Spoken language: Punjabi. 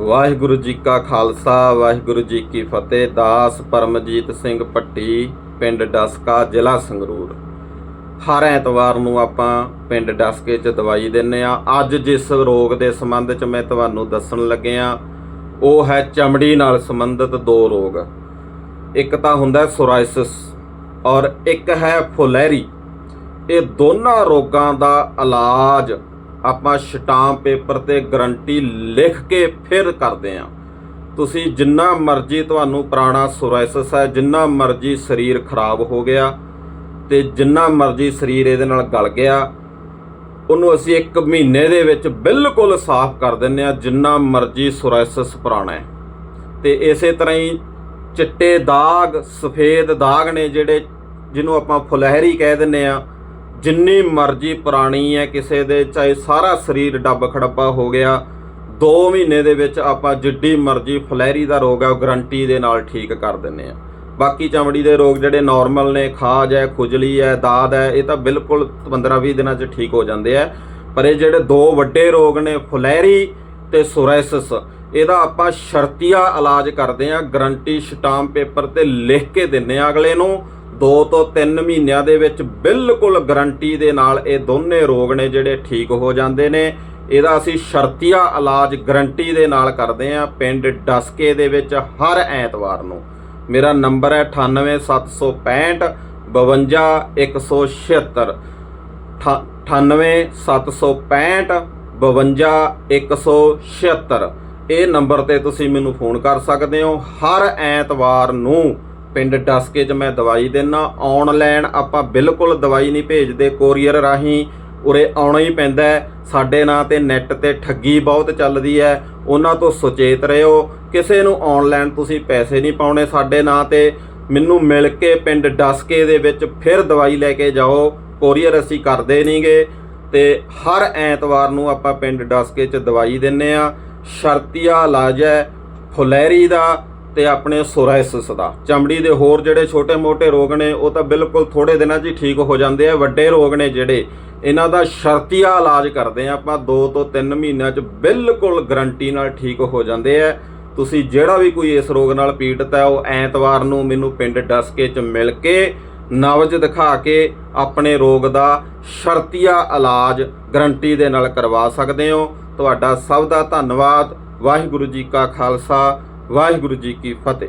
ਵਾਹਿਗੁਰੂ ਜੀ ਕਾ ਖਾਲਸਾ, ਵਾਹਿਗੁਰੂ ਜੀ ਕੀ ਫਤਿਹ। ਦਾਸ ਪਰਮਜੀਤ ਸਿੰਘ ਪੱਟੀ, ਪਿੰਡ ਡਸਕਾ, ਜ਼ਿਲ੍ਹਾ ਸੰਗਰੂਰ। ਹਰ ਐਤਵਾਰ ਨੂੰ ਆਪਾਂ ਪਿੰਡ ਡਸਕੇ 'ਚ ਦਵਾਈ ਦਿੰਨੇ ਆ। ਅੱਜ ਜਿਸ ਰੋਗ ਦੇ ਸੰਬੰਧ 'ਚ ਮੈਂ ਤੁਹਾਨੂੰ ਦੱਸਣ ਲੱਗਿਆ ਉਹ ਹੈ ਚਮੜੀ ਨਾਲ ਸੰਬੰਧਿਤ ਦੋ ਰੋਗ। ਇੱਕ ਤਾਂ ਹੁੰਦਾ ਸੋਰਾਇਸਿਸ ਔਰ ਇੱਕ ਹੈ ਫੁਲੈਰੀ। ਇਹ ਦੋਨਾਂ ਰੋਗਾਂ ਦਾ ਇਲਾਜ ਆਪਾਂ ਸ਼ਟਾਮ ਪੇਪਰ ਤੇ ਗਰੰਟੀ ਲਿਖ ਕੇ ਫਿਰ ਕਰਦੇ ਆਂ। ਤੁਸੀਂ ਜਿੰਨਾ ਮਰਜ਼ੀ ਤੁਹਾਨੂੰ ਪੁਰਾਣਾ ਸੋਰਾਇਸਿਸ ਹੈ, ਜਿੰਨਾ ਮਰਜ਼ੀ ਸਰੀਰ ਖਰਾਬ ਹੋ ਗਿਆ ਤੇ ਜਿੰਨਾ ਮਰਜ਼ੀ ਸਰੀਰ ਇਹਦੇ ਨਾਲ ਗਲ ਗਿਆ, ਉਹਨੂੰ ਅਸੀਂ 1 ਮਹੀਨੇ ਦੇ ਵਿੱਚ ਬਿਲਕੁਲ ਸਾਫ਼ ਕਰ ਦਿੰਨੇ ਆ, ਜਿੰਨਾ ਮਰਜ਼ੀ ਸੋਰਾਇਸਿਸ ਪੁਰਾਣਾ ਹੈ। ਤੇ ਇਸੇ ਤਰ੍ਹਾਂ ਹੀ ਚਿੱਟੇ ਦਾਗ, ਸਫੇਦ ਦਾਗ ਨੇ ਜਿਹੜੇ ਜਿਹਨੂੰ ਆਪਾਂ ਫੁਲਹਿਰੀ ਕਹਿ ਦਿੰਨੇ ਆ ਜਿੰਨੀ ਮਰਜ਼ੀ ਪੁਰਾਣੀ ਹੈ ਕਿਸੇ ਦੇ, ਚਾਹੇ ਸਾਰਾ ਸਰੀਰ ਡੱਬ ਖੜੱਪਾ ਹੋ ਗਿਆ 2 ਮਹੀਨੇ ਦੇ ਵਿੱਚ ਆਪਾਂ ਜਿੱਡੀ ਮਰਜ਼ੀ ਫੁਲਹਿਰੀ ਦਾ ਰੋਗ ਹੈ ਉਹ ਗਰੰਟੀ ਦੇ ਨਾਲ ਠੀਕ ਕਰ ਦਿੰਨੇ ਆ। ਬਾਕੀ ਚਮੜੀ ਦੇ ਰੋਗ ਜਿਹੜੇ ਨਾਰਮਲ ਨੇ, ਖਾਜ ਹੈ, ਖੁਜਲੀ ਹੈ, ਦਾਦ ਹੈ, ਇਹ ਤਾਂ ਬਿਲਕੁਲ 15-20 ਦਿਨਾਂ 'ਚ ਠੀਕ ਹੋ ਜਾਂਦੇ ਆ। ਪਰ ਇਹ ਜਿਹੜੇ ਦੋ ਵੱਡੇ ਰੋਗ ਨੇ, ਫੁਲੈਰੀ ਤੇ ਸੋਰਾਇਸਿਸ ਇਹਦਾ ਆਪਾਂ ਸ਼ਰਤੀਆ ਇਲਾਜ ਕਰਦੇ ਆ, ਗਰੰਟੀ ਸਟਾਮ ਪੇਪਰ ਤੇ ਲਿਖ ਕੇ ਦਿੰਨੇ ਆ ਅਗਲੇ ਨੂੰ। 2 ਤੋਂ 3 ਮਹੀਨਿਆਂ ਦੇ ਵਿੱਚ ਬਿਲਕੁਲ ਗਰੰਟੀ ਦੇ ਨਾਲ ਇਹ ਦੋਨੇ ਰੋਗ ਨੇ ਜਿਹੜੇ ਠੀਕ ਹੋ ਜਾਂਦੇ ਨੇ। ਇਹਦਾ ਅਸੀਂ ਸ਼ਰਤੀਆ ਇਲਾਜ ਗਰੰਟੀ ਦੇ ਨਾਲ ਕਰਦੇ ਆ ਪਿੰਡ ਡਸਕੇ ਦੇ ਵਿੱਚ ਹਰ ਐਤਵਾਰ ਨੂੰ। ਮੇਰਾ ਨੰਬਰ ਹੈ 98765 52176 98765 52176 ਇਹ ਨੰਬਰ ਤੇ ਤੁਸੀਂ ਮੈਨੂੰ ਫੋਨ ਕਰ ਸਕਦੇ ਹੋ। ਹਰ ਐਤਵਾਰ ਨੂੰ ਪਿੰਡ ਡਸਕੇ 'ਚ ਮੈਂ ਦਵਾਈ ਦੇਣਾ ਆਨਲਾਈਨ ਆਪਾਂ ਬਿਲਕੁਲ ਦਵਾਈ ਨਹੀਂ ਭੇਜਦੇ, ਕੋਰੀਅਰ ਰਾਹੀਂ ਉਰੇ ਆਉਣਾ ਹੀ ਪੈਂਦਾ ਸਾਡੇ ਨਾਂ ਤੇ ਨੈੱਟ ਤੇ ਠੱਗੀ ਬਹੁਤ ਚੱਲਦੀ ਹੈ। ਉਹਨਾਂ ਤੋਂ ਸੁਚੇਤ ਰਹੋ। ਕਿਸੇ ਨੂੰ ਆਨਲਾਈਨ ਤੁਸੀਂ ਪੈਸੇ ਨਹੀਂ ਪਾਉਣੇ ਸਾਡੇ ਨਾਂ ਤੇ। ਮੈਨੂੰ ਮਿਲ ਕੇ ਪਿੰਡ ਡਸਕੇ ਦੇ ਵਿੱਚ ਫਿਰ ਦਵਾਈ ਲੈ ਕੇ ਜਾਓ। ਕੋਰੀਅਰ ਅਸੀਂ ਕਰਦੇ ਨਹੀਂਗੇ। ਤੇ ਹਰ ਐਤਵਾਰ ਨੂੰ ਆਪਾਂ ਪਿੰਡ ਡਸਕੇ 'ਚ ਦਵਾਈ ਦਿੰਨੇ ਆ ਸ਼ਰਤੀਆ ਇਲਾਜ ਹੈ। ਫੁਲੈਰੀ ਦਾ ਤੇ ਆਪਣੇ ਸੋਰਾਇਸਿਸ ਦਾ ਚਮੜੀ ਦੇ ਹੋਰ ਜਿਹੜੇ ਛੋਟੇ-ਮੋਟੇ ਰੋਗ ਨੇ, ਉਹ ਤਾਂ ਬਿਲਕੁਲ ਥੋੜੇ ਦਿਨਾਂ 'ਚ ਹੀ ਠੀਕ ਹੋ ਜਾਂਦੇ ਆ। ਵੱਡੇ ਰੋਗ ਨੇ ਜਿਹੜੇ, ਇਹਨਾਂ ਦਾ ਸ਼ਰਤੀਆ ਇਲਾਜ ਕਰਦੇ ਆ। ਆਪਾਂ 2 ਤੋਂ 3 ਮਹੀਨਿਆਂ 'ਚ ਬਿਲਕੁਲ ਗਰੰਟੀ ਨਾਲ ਠੀਕ ਹੋ ਜਾਂਦੇ ਆ। ਤੁਸੀਂ ਜਿਹੜਾ ਵੀ ਕੋਈ ਇਸ ਰੋਗ ਨਾਲ ਪੀੜਤ ਹੈ ਉਹ ਐਤਵਾਰ ਨੂੰ ਮੈਨੂੰ ਪਿੰਡ ਡਸਕੇ 'ਚ ਮਿਲ ਕੇ, ਨਵਜ ਦਿਖਾ ਕੇ ਆਪਣੇ ਰੋਗ ਦਾ ਸ਼ਰਤੀਆ ਇਲਾਜ ਗਰੰਟੀ ਦੇ ਨਾਲ ਕਰਵਾ ਸਕਦੇ ਹੋ। ਤੁਹਾਡਾ ਸਭ ਦਾ ਧੰਨਵਾਦ। ਵਾਹਿਗੁਰੂ ਜੀ ਕਾ ਖਾਲਸਾ। ਵਾਹਿਗੁਰੂ ਜੀ ਕੀ ਫਤਿਹ।